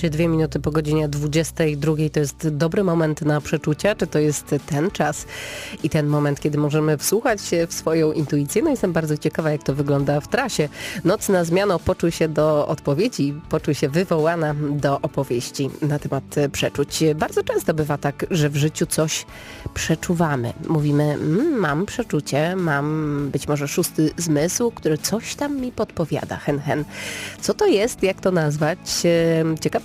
Czy dwie minuty po godzinie 22 to jest dobry moment na przeczucia? Czy to jest ten czas i ten moment, kiedy możemy wsłuchać się w swoją intuicję? No jestem bardzo ciekawa, jak to wygląda w trasie. Nocna zmiana poczuł się do odpowiedzi, poczuł się wywołana do opowieści na temat przeczuć. Bardzo często bywa tak, że w życiu coś przeczuwamy. Mówimy, mmm, mam przeczucie, mam być może szósty zmysł, który coś tam mi podpowiada, hen hen. Co to jest, jak to nazwać?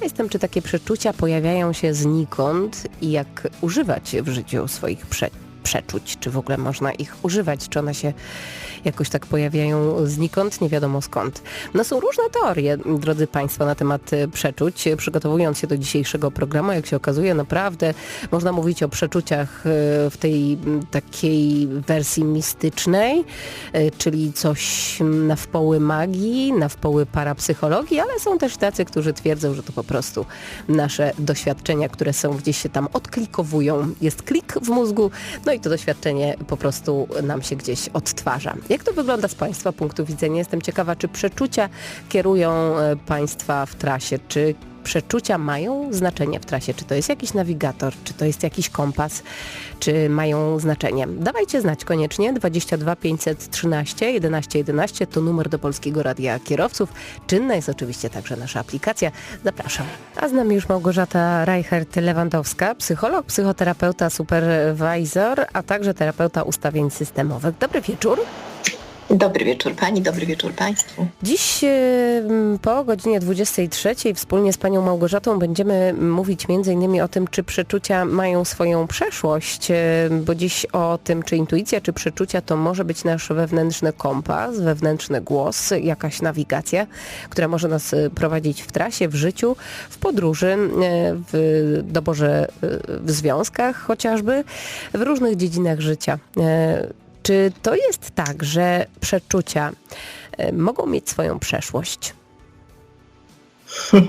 Jestem, czy takie przeczucia pojawiają się znikąd i jak używać w życiu swoich prze przeczuć, czy w ogóle można ich używać, czy one się jakoś tak pojawiają znikąd, nie wiadomo skąd. No są różne teorie, drodzy Państwo, na temat e, przeczuć. Przygotowując się do dzisiejszego programu, jak się okazuje, naprawdę można mówić o przeczuciach e, w tej takiej wersji mistycznej, e, czyli coś na wpoły magii, na wpoły parapsychologii, ale są też tacy, którzy twierdzą, że to po prostu nasze doświadczenia, które są gdzieś się tam odklikowują. Jest klik w mózgu, no i to doświadczenie po prostu nam się gdzieś odtwarza. Jak to wygląda z Państwa punktu widzenia? Jestem ciekawa, czy przeczucia kierują e, Państwa w trasie, czy przeczucia mają znaczenie w trasie? Czy to jest jakiś nawigator, czy to jest jakiś kompas, czy mają znaczenie? Dawajcie znać koniecznie. 22 513 11 11 to numer do Polskiego Radia Kierowców. Czynna jest oczywiście także nasza aplikacja. Zapraszam. A z nami już Małgorzata Reichert-Lewandowska, psycholog, psychoterapeuta, supervisor, a także terapeuta ustawień systemowych. Dobry wieczór. Dobry wieczór Pani, dobry wieczór Państwu. Dziś po godzinie 23 wspólnie z Panią Małgorzatą będziemy mówić m.in. o tym, czy przeczucia mają swoją przeszłość, bo dziś o tym, czy intuicja, czy przeczucia to może być nasz wewnętrzny kompas, wewnętrzny głos, jakaś nawigacja, która może nas y, prowadzić w trasie, w życiu, w podróży, y, w doborze, y, w związkach chociażby, w różnych dziedzinach życia. Czy to jest tak, że przeczucia e, mogą mieć swoją przeszłość?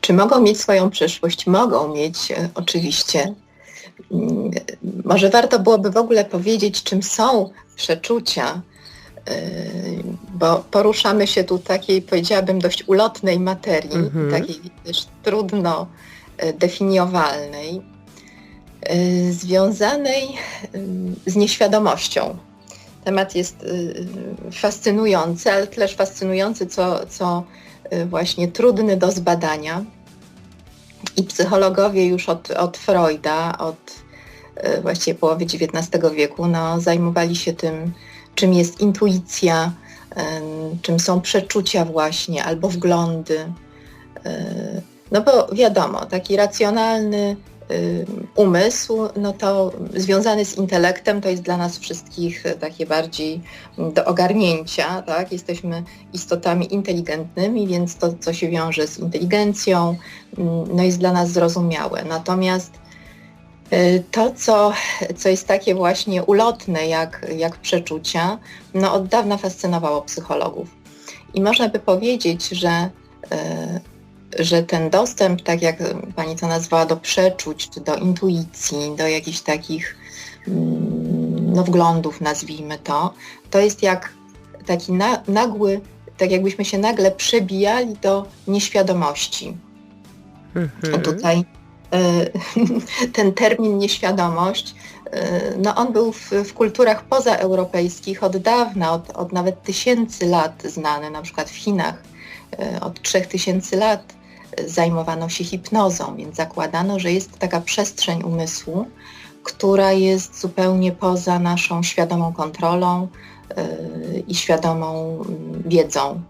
Czy mogą mieć swoją przyszłość? Mogą mieć, e, oczywiście. Może warto byłoby w ogóle powiedzieć, czym są przeczucia, e, bo poruszamy się tu takiej, powiedziałabym, dość ulotnej materii, mm -hmm. takiej też trudno definiowalnej. Y, związanej y, z nieświadomością. Temat jest y, fascynujący, ale też fascynujący, co, co właśnie trudny do zbadania. I psychologowie już od, od Freuda, od właściwie połowy XIX wieku, no, zajmowali się tym, czym jest intuicja, czym są przeczucia właśnie, albo wglądy. No bo wiadomo, taki racjonalny umysł, no to związany z intelektem to jest dla nas wszystkich takie bardziej do ogarnięcia, tak? Jesteśmy istotami inteligentnymi, więc to, co się wiąże z inteligencją, no jest dla nas zrozumiałe. Natomiast y, to, co, co jest takie właśnie ulotne jak, jak przeczucia, no od dawna fascynowało psychologów. I można by powiedzieć, że y, że ten dostęp, tak jak pani to nazwała, do przeczuć, czy do intuicji, do jakichś takich mm, no, wglądów, nazwijmy to, to jest jak taki na, nagły, tak jakbyśmy się nagle przebijali do nieświadomości. Mhm. Tutaj y, ten termin nieświadomość, y, no on był w, w, kulturach pozaeuropejskich od dawna, od, od nawet tysięcy lat znany, na przykład w Chinach y, od trzech tysięcy lat zajmowano się hipnozą, więc zakładano, że jest taka przestrzeń umysłu, która jest zupełnie poza naszą świadomą kontrolą yy, i świadomą mm, wiedzą.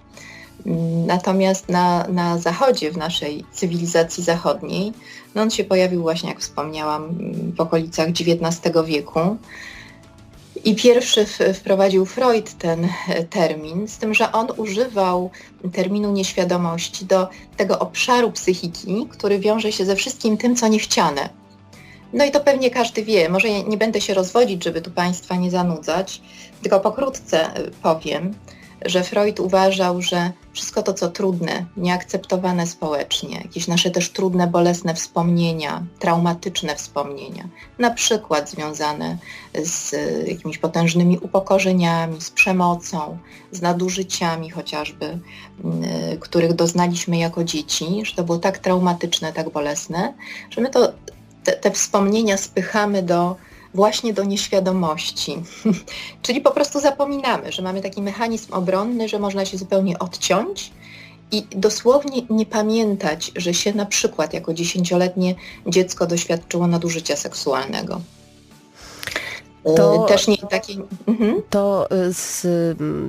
Natomiast na, na zachodzie, w naszej cywilizacji zachodniej, no on się pojawił właśnie, jak wspomniałam, w okolicach XIX wieku. I pierwszy wprowadził Freud ten e, termin, z tym, że on używał terminu nieświadomości do tego obszaru psychiki, który wiąże się ze wszystkim tym, co niechciane. No i to pewnie każdy wie. Może nie będę się rozwodzić, żeby tu Państwa nie zanudzać, tylko pokrótce e, powiem, że Freud uważał, że wszystko to, co trudne, nieakceptowane społecznie, jakieś nasze też trudne, bolesne wspomnienia, traumatyczne wspomnienia, na przykład związane z jakimiś potężnymi upokorzeniami, z przemocą, z nadużyciami chociażby, których doznaliśmy jako dzieci, że to było tak traumatyczne, tak bolesne, że my to, te, te wspomnienia spychamy do właśnie do nieświadomości. Czyli po prostu zapominamy, że mamy taki mechanizm obronny, że można się zupełnie odciąć i dosłownie nie pamiętać, że się na przykład jako dziesięcioletnie dziecko doświadczyło nadużycia seksualnego. To, też nie takie... Mhm. To, z,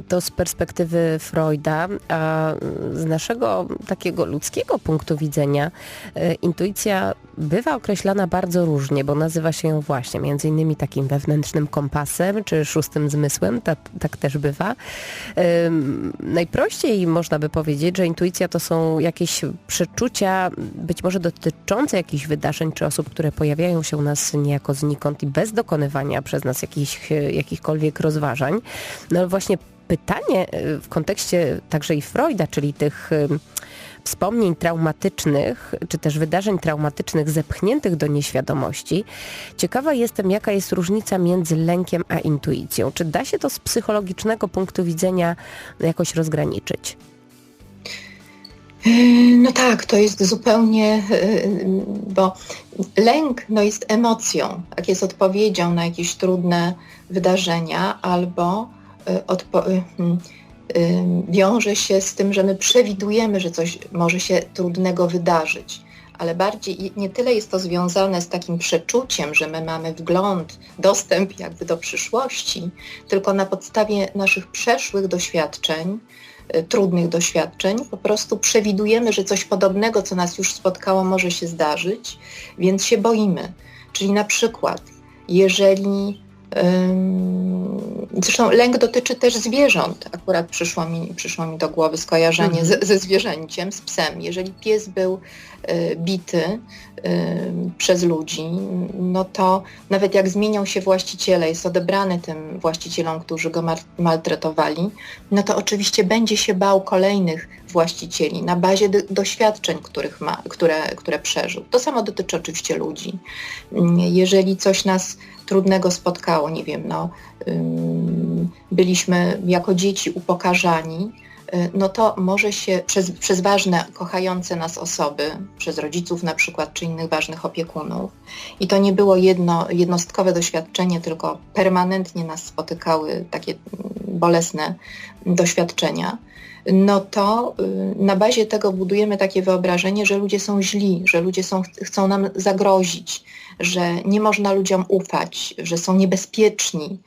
to z perspektywy Freuda, a z naszego takiego ludzkiego punktu widzenia e, intuicja bywa określana bardzo różnie, bo nazywa się ją właśnie między innymi takim wewnętrznym kompasem czy szóstym zmysłem, tak, tak też bywa. Najprościej można by powiedzieć, że intuicja to są jakieś przeczucia być może dotyczące jakichś wydarzeń czy osób, które pojawiają się u nas niejako znikąd i bez dokonywania przez nas jakich, jakichkolwiek rozważań. No właśnie pytanie y, w kontekście także i Freuda, czyli tych wspomnień traumatycznych, czy też wydarzeń traumatycznych zepchniętych do nieświadomości. Ciekawa jestem, jaka jest różnica między lękiem a intuicją. Czy da się to z psychologicznego punktu widzenia jakoś rozgraniczyć? No tak, to jest zupełnie, bo lęk no jest emocją, jak jest odpowiedzią na jakieś trudne wydarzenia albo odpo- hmm, wiąże się z tym, że my przewidujemy, że coś może się trudnego wydarzyć. Ale bardziej nie tyle jest to związane z takim przeczuciem, że my mamy wgląd, dostęp jakby do przyszłości, tylko na podstawie naszych przeszłych doświadczeń, Y, trudnych doświadczeń. Po prostu przewidujemy, że coś podobnego, co nas już spotkało, może się zdarzyć, więc się boimy. Czyli na przykład, jeżeli Zresztą lęk dotyczy też zwierząt. Akurat przyszło mi, przyszło mi do głowy skojarzenie mhm. ze, ze zwierzęciem, z psem. Jeżeli pies był y, bity y, przez ludzi, no to nawet jak zmieniał się właściciele, jest odebrany tym właścicielom, którzy go maltretowali, no to oczywiście będzie się bał kolejnych właścicieli na bazie doświadczeń, których ma, które, które przeżył. To samo dotyczy oczywiście ludzi. Jeżeli coś nas trudnego spotkało, nie wiem, no, byliśmy jako dzieci upokarzani, y, no to może się przez, przez ważne, kochające nas osoby, przez rodziców na przykład, czy innych ważnych opiekunów, i to nie było jedno, jednostkowe doświadczenie, tylko permanentnie nas spotykały takie bolesne doświadczenia, no to y, na bazie tego budujemy takie wyobrażenie, że ludzie są źli, że ludzie są, chcą nam zagrozić, że nie można ludziom ufać, że są niebezpieczni.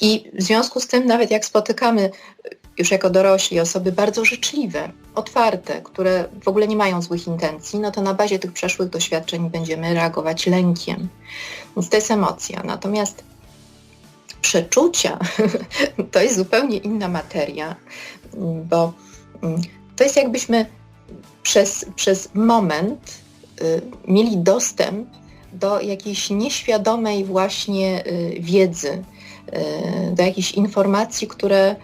I w związku z tym, nawet jak spotykamy już jako dorośli osoby bardzo życzliwe, otwarte, które w ogóle nie mają złych intencji, no to na bazie tych przeszłych doświadczeń będziemy reagować lękiem. Więc to jest emocja. Natomiast przeczucia to jest zupełnie inna materia, bo mm, to jest jakbyśmy przez, przez moment y, mieli dostęp do jakiejś nieświadomej właśnie y, wiedzy, y, do jakichś informacji, które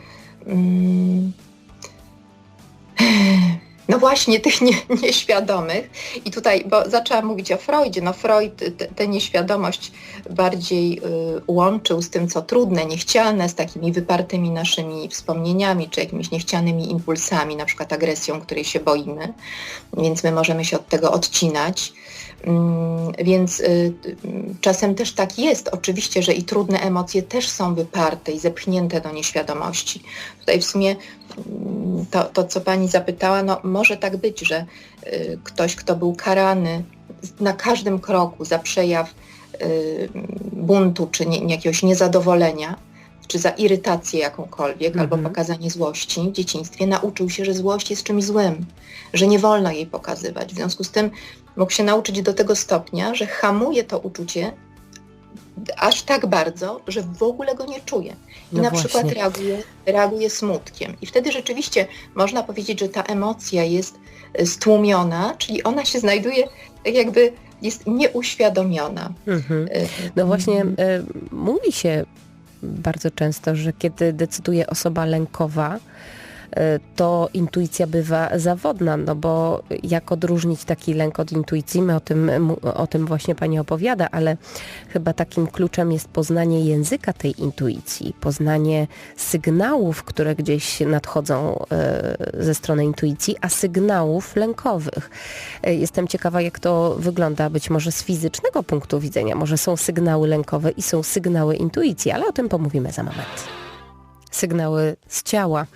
mm, no właśnie tych nie, nieświadomych. I tutaj, bo zaczęłam mówić o Freudzie, no Freud tę nieświadomość bardziej y, łączył z tym, co trudne, niechciane, z takimi wypartymi naszymi wspomnieniami, czy jakimiś niechcianymi impulsami, na przykład agresją, której się boimy, więc my możemy się od tego odcinać. Mm, więc y, czasem też tak jest, oczywiście, że i trudne emocje też są wyparte i zepchnięte do nieświadomości. Tutaj w sumie to, to co Pani zapytała, no może tak być, że y, ktoś, kto był karany na każdym kroku za przejaw y, buntu czy nie, jakiegoś niezadowolenia, czy za irytację jakąkolwiek, albo mhm. pokazanie złości w dzieciństwie, nauczył się, że złość jest czymś złym, że nie wolno jej pokazywać. W związku z tym mógł się nauczyć do tego stopnia, że hamuje to uczucie aż tak bardzo, że w ogóle go nie czuje. I no na właśnie. przykład reaguje, reaguje smutkiem. I wtedy rzeczywiście można powiedzieć, że ta emocja jest e, stłumiona, czyli ona się znajduje tak jakby jest nieuświadomiona. Mhm. E, no właśnie, e, mówi się bardzo często, że kiedy decyduje osoba lękowa, to intuicja bywa zawodna, no bo jak odróżnić taki lęk od intuicji? My o tym, o tym właśnie Pani opowiada, ale chyba takim kluczem jest poznanie języka tej intuicji, poznanie sygnałów, które gdzieś nadchodzą e, ze strony intuicji, a sygnałów lękowych. E, jestem ciekawa, jak to wygląda być może z fizycznego punktu widzenia. Może są sygnały lękowe i są sygnały intuicji, ale o tym pomówimy za moment sygnały z ciała.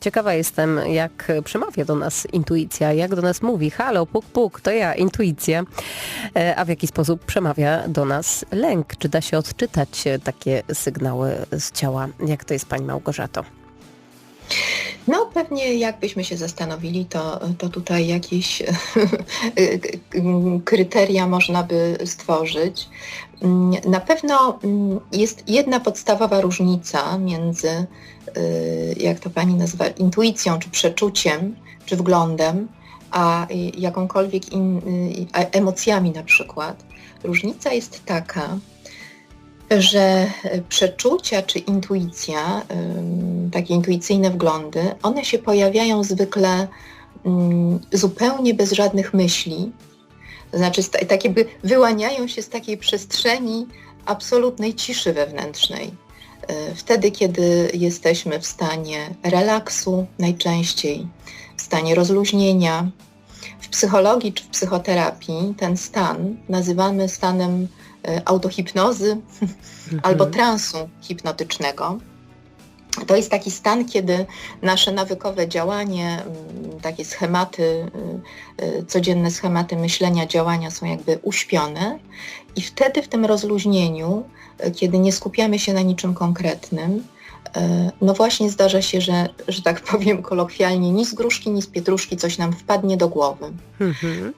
Ciekawa jestem, jak przemawia do nas intuicja, jak do nas mówi, halo, puk, puk, to ja, intuicja, e, a w jaki sposób przemawia do nas lęk. Czy da się odczytać takie sygnały z ciała? Jak to jest Pani Małgorzato? No pewnie jakbyśmy się zastanowili, to, to tutaj jakieś kryteria można by stworzyć. Na pewno jest jedna podstawowa różnica między, y, jak to pani nazywa, intuicją, czy przeczuciem, czy wglądem, a jakąkolwiek in, y, emocjami na przykład. Różnica jest taka, że przeczucia czy intuicja, takie intuicyjne wglądy, one się pojawiają zwykle zupełnie bez żadnych myśli. To znaczy, tak jakby wyłaniają się z takiej przestrzeni absolutnej ciszy wewnętrznej. E, wtedy, kiedy jesteśmy w stanie relaksu, najczęściej w stanie rozluźnienia. W psychologii czy psychoterapii ten stan nazywamy stanem E, autohipnozy mhm. albo transu hipnotycznego. To jest taki stan, kiedy nasze nawykowe działanie, mm, takie schematy, y, y, codzienne schematy myślenia, działania są jakby uśpione i wtedy w tym rozluźnieniu, kiedy nie skupiamy się na niczym konkretnym, no właśnie zdarza się, że, że tak powiem kolokwialnie, ni z gruszki, ni z pietruszki coś nam wpadnie do głowy. Mhm.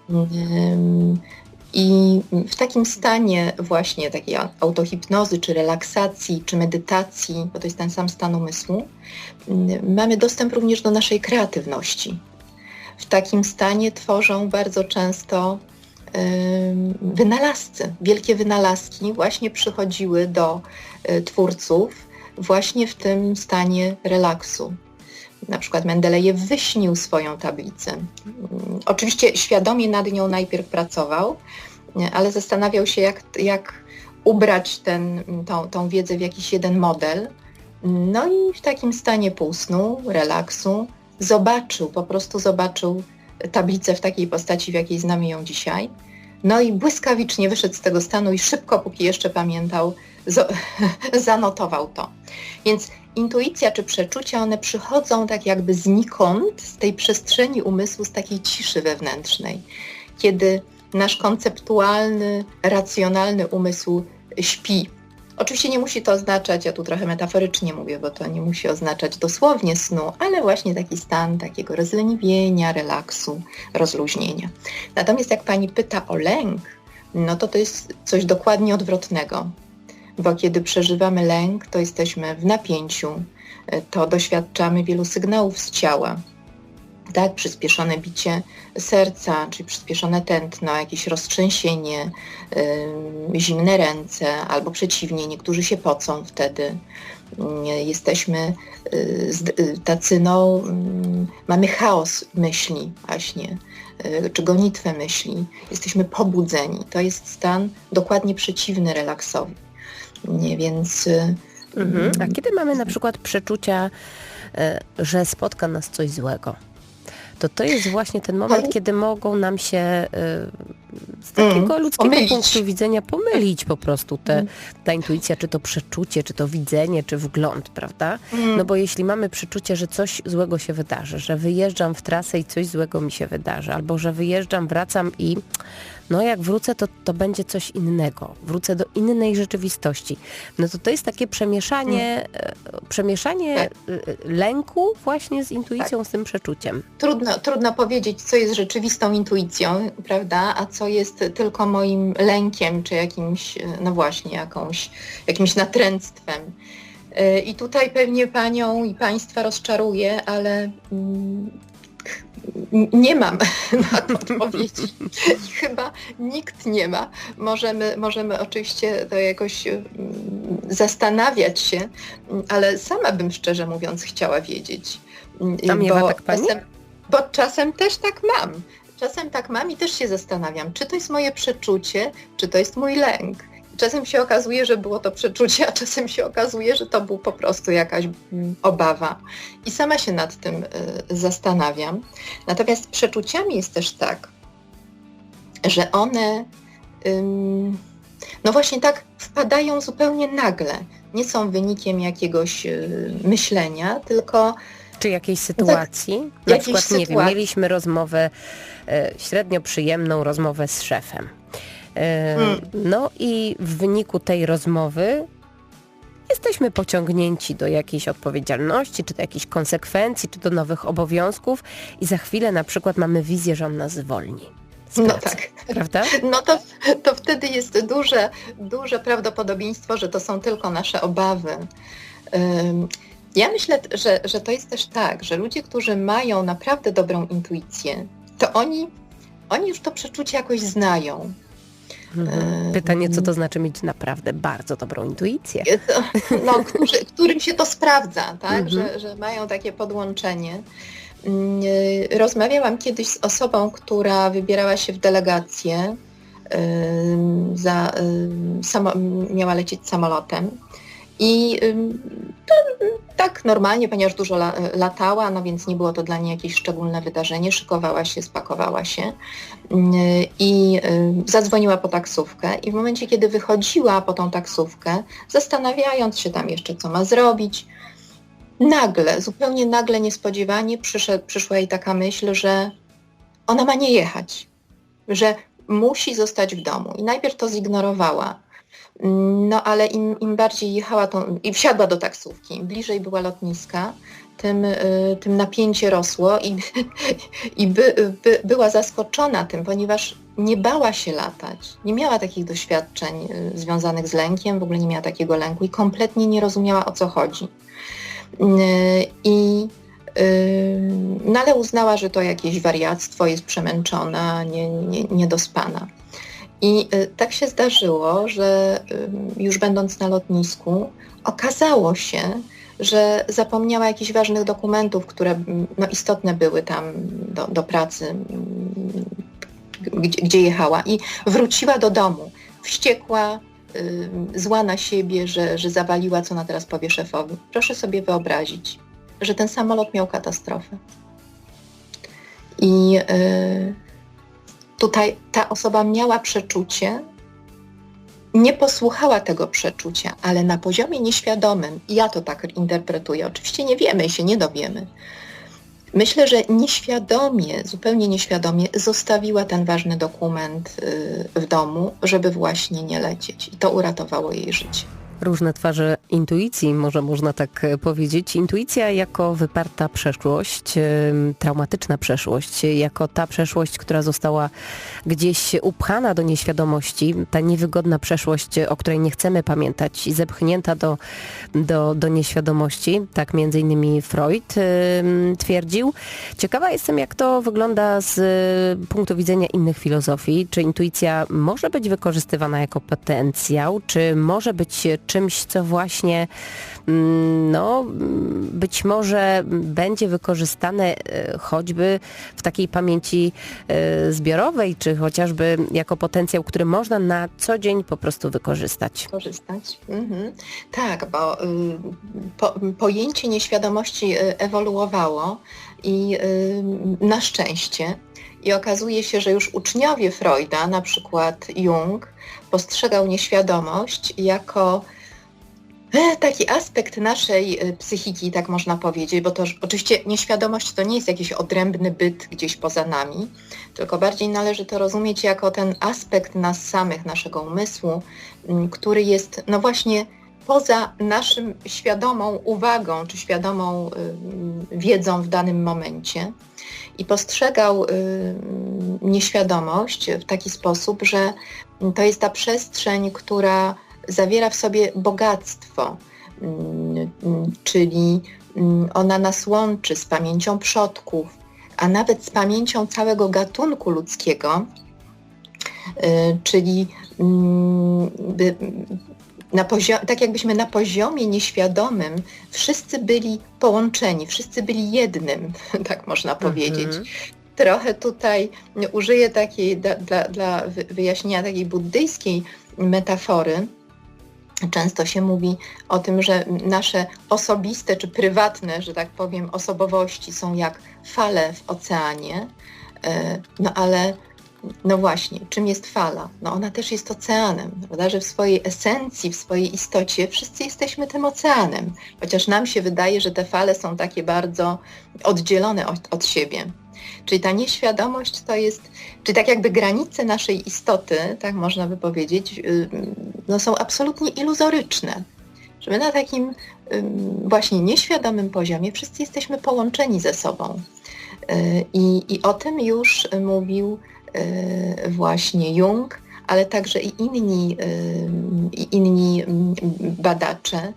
I w takim stanie właśnie takiej autohipnozy, czy relaksacji, czy medytacji, bo to jest ten sam stan umysłu, mamy dostęp również do naszej kreatywności. W takim stanie tworzą bardzo często wynalazcy. Wielkie wynalazki właśnie przychodziły do y, twórców właśnie w tym stanie relaksu. Na przykład Mendelejew wyśnił swoją tablicę. Mm, oczywiście świadomie nad nią najpierw pracował, ale zastanawiał się, jak, jak ubrać ten, tą, tą wiedzę w jakiś jeden model. No i w takim stanie półsnu, relaksu, zobaczył, po prostu zobaczył tablicę w takiej postaci, w jakiej znamy ją dzisiaj. No i błyskawicznie wyszedł z tego stanu i szybko, póki jeszcze pamiętał, zanotował to. Więc intuicja czy przeczucia, one przychodzą tak jakby znikąd, z tej przestrzeni umysłu, z takiej ciszy wewnętrznej. Kiedy nasz konceptualny, racjonalny umysł śpi. Oczywiście nie musi to oznaczać, ja tu trochę metaforycznie mówię, bo to nie musi oznaczać dosłownie snu, ale właśnie taki stan takiego rozleniwienia, relaksu, rozluźnienia. Natomiast jak pani pyta o lęk, no to to jest coś dokładnie odwrotnego, bo kiedy przeżywamy lęk, to jesteśmy w napięciu, to doświadczamy wielu sygnałów z ciała, tak, przyspieszone bicie serca, czyli przyspieszone tętno, jakieś roztrzęsienie, yy, zimne ręce, albo przeciwnie, niektórzy się pocą wtedy. Yy, jesteśmy yy, tacy, no, mamy chaos myśli właśnie, czy gonitwę myśli. Jesteśmy pobudzeni. To jest stan dokładnie przeciwny relaksowi. Nie, więc... Mhm. A kiedy mamy na przykład przeczucia, że spotka nas coś złego? to to jest właśnie ten moment, kiedy mogą nam się y, z takiego mm, ludzkiego pomylić. punktu widzenia pomylić po prostu te, mm. ta intuicja, czy to przeczucie, czy to widzenie, czy wgląd, prawda? Mm. No bo jeśli mamy przeczucie, że coś złego się wydarzy, że wyjeżdżam w trasę i coś złego mi się wydarzy, albo że wyjeżdżam, wracam i no jak wrócę, to, to będzie coś innego. Wrócę do innej rzeczywistości. No to to jest takie przemieszanie, hmm. przemieszanie tak. E, lęku właśnie z intuicją, tak. z tym przeczuciem. Trudno, trudno powiedzieć, co jest rzeczywistą intuicją, prawda, a co jest tylko moim lękiem, czy jakimś, no właśnie, jakąś, jakimś natręctwem. I tutaj pewnie Panią i Państwa rozczaruję, ale mm, nie mam na to odpowiedzi. Chyba nikt nie ma. Możemy, możemy oczywiście to jakoś mm, zastanawiać się, ale sama bym szczerze mówiąc chciała wiedzieć. A miewa tak pani? Czasem, bo czasem też tak mam. Czasem tak mam i też się zastanawiam, czy to jest moje przeczucie, czy to jest mój lęk. Czasem się okazuje, że było to przeczucie, a czasem się okazuje, że to był po prostu jakaś mm, obawa. I sama się nad tym y, zastanawiam. Natomiast przeczuciami jest też tak, że one no właśnie tak wpadają zupełnie nagle. Nie są wynikiem jakiegoś y, myślenia, tylko czy jakiejś sytuacji? Tak, Na przykład, sytuacji. nie wiem, mieliśmy rozmowę, e, średnio przyjemną rozmowę z szefem. E, hmm. No i w wyniku tej rozmowy jesteśmy pociągnięci do jakiejś odpowiedzialności, czy do jakichś konsekwencji, czy do nowych obowiązków i za chwilę na przykład mamy wizję, że on nas zwolni. No tak. Prawda? No to, to wtedy jest duże, duże prawdopodobieństwo, że to są tylko nasze obawy. Ja myślę, że, że to jest też tak, że ludzie, którzy mają naprawdę dobrą intuicję, to oni, oni już to przeczucie jakoś znają. Mhm. Pytanie, co to znaczy mieć naprawdę bardzo dobrą intuicję? No, którzy, którym się to sprawdza, tak? Mhm. Że, że mają takie podłączenie. Mm, rozmawiałam kiedyś z osobą, która wybierała się w delegację, za, miała lecieć samolotem i to, tak normalnie, ponieważ dużo latała, no więc nie było to dla niej jakieś szczególne wydarzenie, szykowała się, spakowała się i zadzwoniła po taksówkę i w momencie, kiedy wychodziła po tą taksówkę, zastanawiając się tam jeszcze, co ma zrobić, nagle, zupełnie nagle, niespodziewanie przyszedł, przyszła jej taka myśl, że ona ma nie jechać, że musi zostać w domu. I najpierw to zignorowała. No ale im, im bardziej jechała to, i wsiadła do taksówki, im bliżej była lotniska, tym, y, tym napięcie rosło i, i by, by, była zaskoczona tym, ponieważ nie bała się latać, nie miała takich doświadczeń y, związanych z lękiem, w ogóle nie miała takiego lęku i kompletnie nie rozumiała o co chodzi. Y, I no ale uznała, że to jakieś wariactwo, jest przemęczona, nie, nie. I tak się zdarzyło, że już będąc na lotnisku, okazało się, że zapomniała jakichś ważnych dokumentów, które no, istotne były tam do, do pracy, gdzie, gdzie, jechała i wróciła do domu, wściekła, zła na siebie, że, że zawaliła, co ona teraz powie szefowi. Proszę sobie wyobrazić, że ten samolot miał katastrofę. I yy, tutaj ta osoba miała przeczucie, nie posłuchała tego przeczucia, ale na poziomie nieświadomym, ja to tak interpretuję, oczywiście nie wiemy i się nie dowiemy, myślę, że nieświadomie, zupełnie nieświadomie zostawiła ten ważny dokument y, w domu, żeby właśnie nie lecieć. I to uratowało jej życie różne twarze intuicji, może można tak e, powiedzieć. Intuicja jako wyparta przeszłość, e, traumatyczna przeszłość, jako ta przeszłość, która została gdzieś upchana do nieświadomości, ta niewygodna przeszłość, o której nie chcemy pamiętać i zepchnięta do, do, do nieświadomości, tak między innymi Freud twierdził. Ciekawa jestem, jak to wygląda z punktu widzenia innych filozofii. Czy intuicja może być wykorzystywana jako potencjał, czy może być czymś, co właśnie mm, no, być może będzie wykorzystane e, choćby w takiej pamięci e, zbiorowej, czy chociażby jako potencjał, który można na co dzień po prostu wykorzystać. Korzystać. Mhm. Tak, bo y, po, pojęcie nieświadomości y, ewoluowało i y, na szczęście i okazuje się, że już uczniowie Freuda, na przykład Jung, postrzegał nieświadomość jako taki aspekt naszej e, psychiki, tak można powiedzieć, bo to oczywiście nieświadomość to nie jest jakiś odrębny byt gdzieś poza nami, tylko bardziej należy to rozumieć jako ten aspekt nas samych, naszego umysłu, który jest no właśnie poza naszym świadomą uwagą czy świadomą wiedzą w danym momencie i postrzegał nieświadomość w taki sposób, że to jest ta przestrzeń, która zawiera w sobie bogactwo, mm, czyli mm, ona nas łączy z pamięcią przodków, a nawet z pamięcią całego gatunku ludzkiego, y, czyli mm, tak jakbyśmy na poziomie nieświadomym wszyscy byli połączeni, wszyscy byli jednym, tak można powiedzieć. Mhm. Trochę tutaj użyję takiej dla, dla wyjaśnienia takiej buddyjskiej metafory, Często się mówi o tym, że nasze osobiste czy prywatne, że tak powiem, osobowości są jak fale w oceanie, e, no ale no właśnie, czym jest fala? No ona też jest oceanem, prawda? Że w swojej esencji, w swojej istocie wszyscy jesteśmy tym oceanem, chociaż nam się wydaje, że te fale są takie bardzo oddzielone od, od siebie. Czyli ta nieświadomość to jest, czyli tak jakby granice naszej istoty, tak można by powiedzieć, y, no są absolutnie iluzoryczne. Że my na takim właśnie nieświadomym poziomie wszyscy jesteśmy połączeni ze sobą. Y, I, i o tym już mówił y, właśnie Jung, ale także i inni, i inni badacze,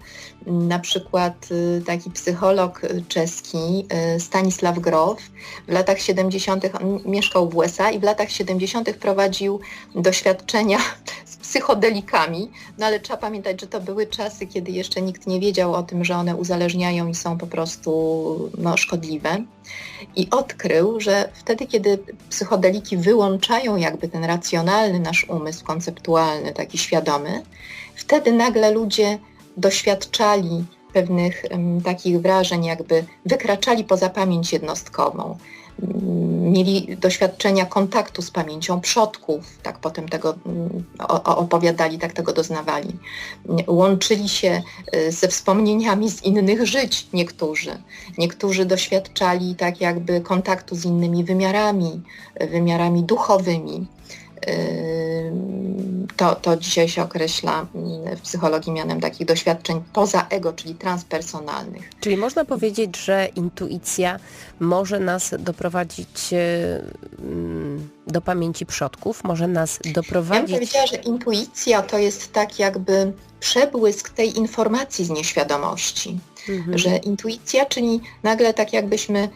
na przykład y, taki psycholog czeski Stanisław Grof w latach 70. mieszkał w USA i w latach 70. prowadził doświadczenia psychodelikami, no ale trzeba pamiętać, że to były czasy, kiedy jeszcze nikt nie wiedział o tym, że one uzależniają i są po prostu no, szkodliwe. I odkrył, że wtedy, kiedy psychodeliki wyłączają jakby ten racjonalny nasz umysł konceptualny, taki świadomy, wtedy nagle ludzie doświadczali pewnych um, takich wrażeń, jakby wykraczali poza pamięć jednostkową. Mieli doświadczenia kontaktu z pamięcią przodków, tak potem tego opowiadali, tak tego doznawali. Łączyli się y, ze wspomnieniami z innych żyć niektórzy. Niektórzy doświadczali tak jakby kontaktu z innymi wymiarami, wymiarami duchowymi to, to dzisiaj się określa w psychologii mianem takich doświadczeń poza ego, czyli transpersonalnych. Czyli można powiedzieć, że intuicja może nas doprowadzić do pamięci przodków, może nas doprowadzić... Ja bym powiedziała, że intuicja to jest tak jakby przebłysk tej informacji z nieświadomości. Mhm. Że intuicja, czyli nagle tak jakbyśmy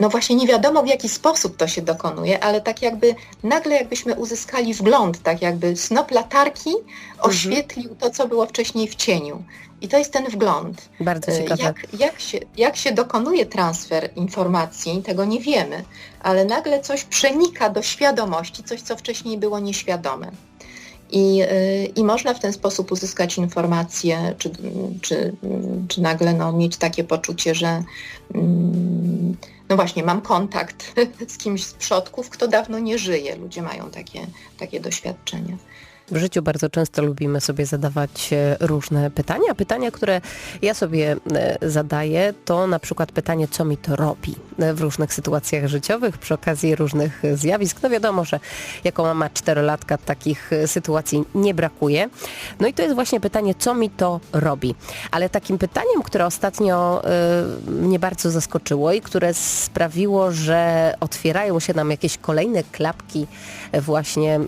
no właśnie nie wiadomo w jaki sposób to się dokonuje, ale tak jakby nagle jakbyśmy uzyskali wgląd, tak jakby snop latarki oświetlił to, co było wcześniej w cieniu. I to jest ten wgląd. Bardzo e, ciekawe. Jak, jak, się, jak się dokonuje transfer informacji, tego nie wiemy, ale nagle coś przenika do świadomości, coś, co wcześniej było nieświadome. I, e, I można w ten sposób uzyskać informacje, czy, czy, czy nagle no, mieć takie poczucie, że mm, no właśnie, mam kontakt z kimś z przodków, kto dawno nie żyje. Ludzie mają takie, takie doświadczenia. W życiu bardzo często lubimy sobie zadawać e, różne pytania. Pytania, które ja sobie e, zadaję, to na przykład pytanie, co mi to robi e, w różnych sytuacjach życiowych, przy okazji różnych zjawisk. No wiadomo, że jako mama czterolatka takich sytuacji nie brakuje. No i to jest właśnie pytanie, co mi to robi. Ale takim pytaniem, które ostatnio mnie bardzo zaskoczyło i które sprawiło, że otwierają się nam jakieś kolejne klapki właśnie,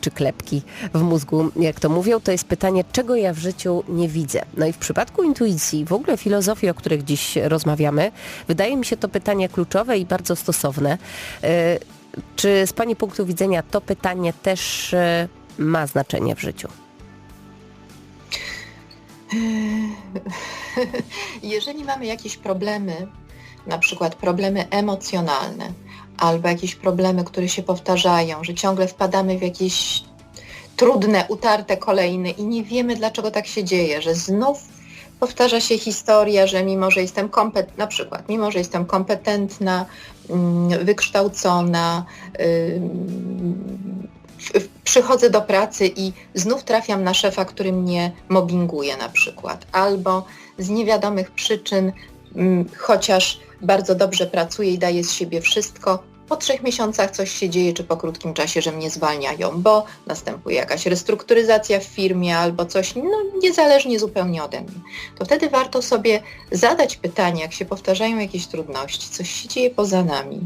czy klepki w mózgu, jak to mówią, to jest pytanie, czego ja w życiu nie widzę. No i w przypadku intuicji, w ogóle filozofii, o których dziś rozmawiamy, wydaje mi się to pytanie kluczowe i bardzo stosowne. E, czy z Pani punktu widzenia to pytanie też e, ma znaczenie w życiu? Jeżeli mamy jakieś problemy, na przykład problemy emocjonalne, albo jakieś problemy, które się powtarzają, że ciągle wpadamy w jakieś trudne, utarte kolejne i nie wiemy, dlaczego tak się dzieje, że znów powtarza się historia, że mimo, że jestem kompetentna, na przykład, mimo, że jestem kompetentna, mm, wykształcona, przychodzę do pracy i znów trafiam na szefa, który mnie mobbinguje na przykład, albo z niewiadomych przyczyn, mm, chociaż bardzo dobrze pracuję i daję z siebie wszystko, po trzech miesiącach coś się dzieje, czy po krótkim czasie, że mnie zwalniają, bo następuje jakaś restrukturyzacja w firmie albo coś, no niezależnie zupełnie ode mnie. To wtedy warto sobie zadać pytanie, jak się powtarzają jakieś trudności, coś się dzieje poza nami.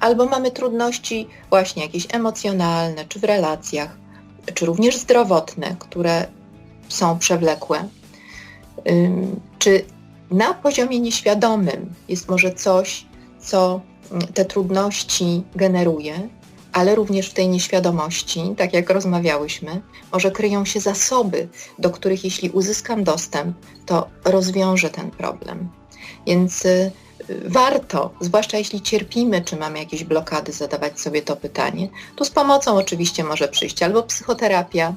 Albo mamy trudności właśnie jakieś emocjonalne, czy w relacjach, czy również zdrowotne, które są przewlekłe. Czy na poziomie nieświadomym jest może coś, co te trudności generuje, ale również w tej nieświadomości, tak jak rozmawiałyśmy, może kryją się zasoby, do których jeśli uzyskam dostęp, to rozwiążę ten problem. Więc y, warto, zwłaszcza jeśli cierpimy, czy mamy jakieś blokady, zadawać sobie to pytanie. Tu z pomocą oczywiście może przyjść albo psychoterapia,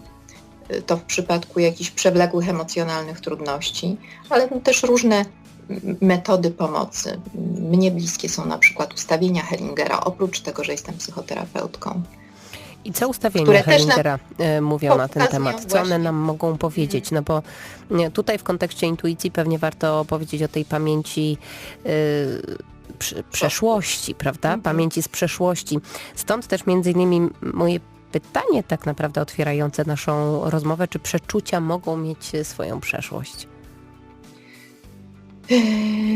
y, to w przypadku jakichś przewlekłych emocjonalnych trudności, ale też różne metody pomocy. Mnie bliskie są na przykład ustawienia Hellingera, oprócz tego, że jestem psychoterapeutką. I co ustawienia Hellingera na... mówią na ten temat? Co one nam mogą powiedzieć? No bo tutaj w kontekście intuicji pewnie warto powiedzieć o tej pamięci yy, przeszłości, prawda? Mhm. Pamięci z przeszłości. Stąd też między innymi moje pytanie tak naprawdę otwierające naszą rozmowę, czy przeczucia mogą mieć swoją przeszłość?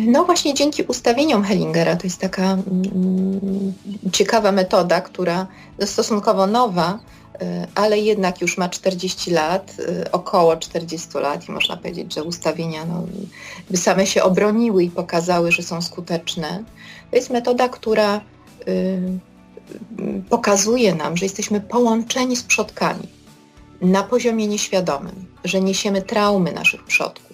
No właśnie dzięki ustawieniom Hellingera, to jest taka mm, ciekawa metoda, która stosunkowo nowa, y, ale jednak już ma 40 lat, y, około 40 lat i można powiedzieć, że ustawienia no, same się obroniły i pokazały, że są skuteczne. To jest metoda, która pokazuje nam, że jesteśmy połączeni z przodkami na poziomie nieświadomym, że niesiemy traumy naszych przodków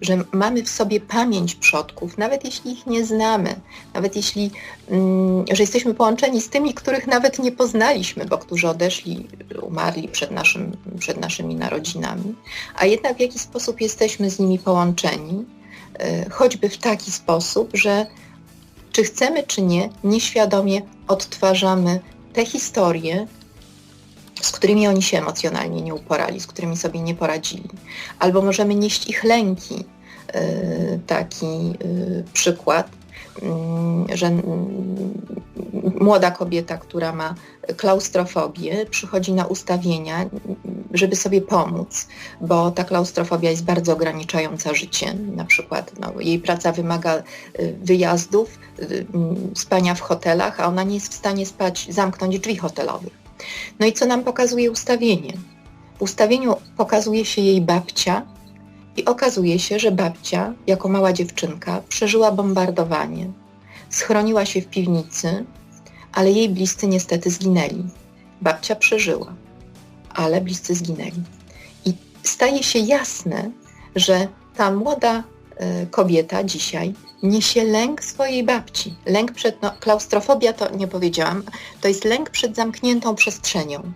że mamy w sobie pamięć przodków, nawet jeśli ich nie znamy, nawet jeśli, mm, że jesteśmy połączeni z tymi, których nawet nie poznaliśmy, bo którzy odeszli, umarli przed, naszym, przed naszymi narodzinami, a jednak w jakiś sposób jesteśmy z nimi połączeni, e, choćby w taki sposób, że czy chcemy, czy nie, nieświadomie odtwarzamy te historie, z którymi oni się emocjonalnie nie uporali, z którymi sobie nie poradzili. Albo możemy nieść ich lęki. E, taki e, przykład, mm, że młoda kobieta, która ma klaustrofobię, przychodzi na ustawienia, żeby sobie pomóc, bo ta klaustrofobia jest bardzo ograniczająca życie. Na przykład no, jej praca wymaga e, wyjazdów, spania w hotelach, a ona nie jest w stanie spać, zamknąć drzwi hotelowych. No i co nam pokazuje ustawienie? W ustawieniu pokazuje się jej babcia i okazuje się, że babcia, jako mała dziewczynka, przeżyła bombardowanie. Schroniła się w piwnicy, ale jej bliscy niestety zginęli. Babcia przeżyła, ale bliscy zginęli. I staje się jasne, że ta młoda kobieta dzisiaj niesie lęk swojej babci. Lęk przed, no, klaustrofobia to nie powiedziałam, to jest lęk przed zamkniętą przestrzenią.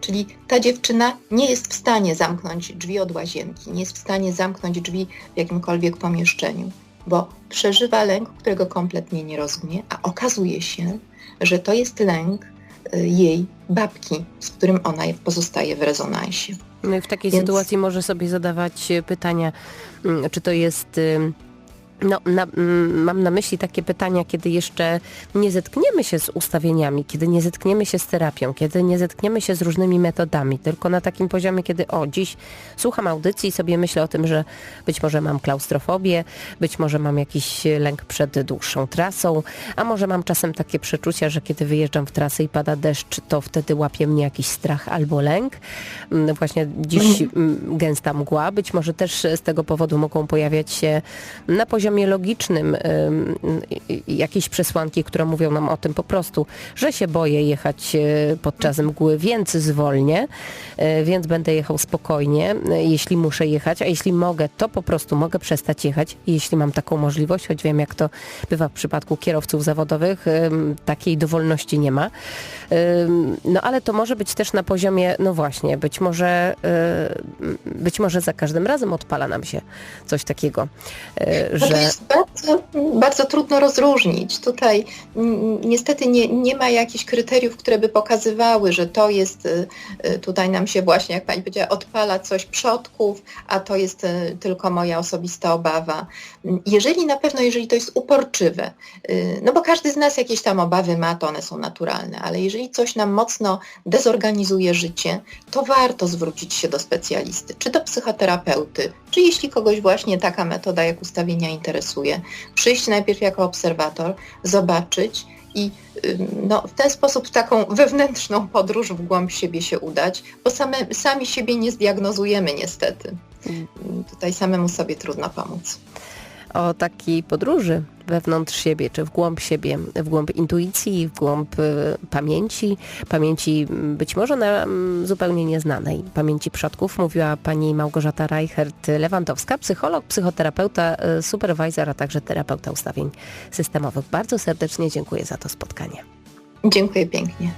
Czyli ta dziewczyna nie jest w stanie zamknąć drzwi od łazienki, nie jest w stanie zamknąć drzwi w jakimkolwiek pomieszczeniu, bo przeżywa lęk, którego kompletnie nie rozumie, a okazuje się, że to jest lęk y, jej babki, z którym ona pozostaje w rezonansie. No i w takiej Więc... sytuacji może sobie zadawać pytania, mm, czy to jest no, na, mm, mam na myśli takie pytania, kiedy jeszcze nie zetkniemy się z ustawieniami, kiedy nie zetkniemy się z terapią, kiedy nie zetkniemy się z różnymi metodami, tylko na takim poziomie, kiedy o, dziś słucham audycji i sobie myślę o tym, że być może mam klaustrofobię, być może mam jakiś lęk przed dłuższą trasą, a może mam czasem takie przeczucia, że kiedy wyjeżdżam w trasę i pada deszcz, to wtedy łapie mnie jakiś strach albo lęk. Mm, właśnie dziś mm, gęsta mgła, być może też z tego powodu mogą pojawiać się na poziomie poziomie logicznym jakieś przesłanki, które mówią nam o tym po prostu, że się boję jechać e, podczas mgły, więc zwolnię, e, więc będę jechał spokojnie, e, jeśli muszę jechać, a jeśli mogę, to po prostu mogę przestać jechać, jeśli mam taką możliwość, choć wiem jak to bywa w przypadku kierowców zawodowych, takiej dowolności nie ma. No ale to może być też na poziomie, no właśnie, być może, być może za każdym razem odpala nam się coś takiego, że to jest bardzo, bardzo trudno rozróżnić. Tutaj niestety nie, nie ma jakichś kryteriów, które by pokazywały, że to jest, y, y, tutaj nam się właśnie, jak Pani powiedziała, odpala coś przodków, a to jest y, tylko moja osobista obawa. Jeżeli na pewno, jeżeli to jest uporczywe, no bo każdy z nas jakieś tam obawy ma, to one są naturalne, ale jeżeli coś nam mocno dezorganizuje życie, to warto zwrócić się do specjalisty, czy do psychoterapeuty, czy jeśli kogoś właśnie taka metoda jak ustawienia interesuje, przyjść najpierw jako obserwator, zobaczyć i no, w ten sposób taką wewnętrzną podróż w głąb siebie się udać, bo same, sami siebie nie zdiagnozujemy niestety. Tutaj samemu sobie trudno pomóc. O takiej podróży wewnątrz siebie, czy w głąb siebie, w głąb intuicji, w głąb y, pamięci, pamięci m, być może na, m, zupełnie nieznanej, pamięci przodków, mówiła pani Małgorzata Reichert-Lewandowska, psycholog, psychoterapeuta, y, supervisor, a także terapeuta ustawień systemowych. Bardzo serdecznie dziękuję za to spotkanie. Dziękuję pięknie.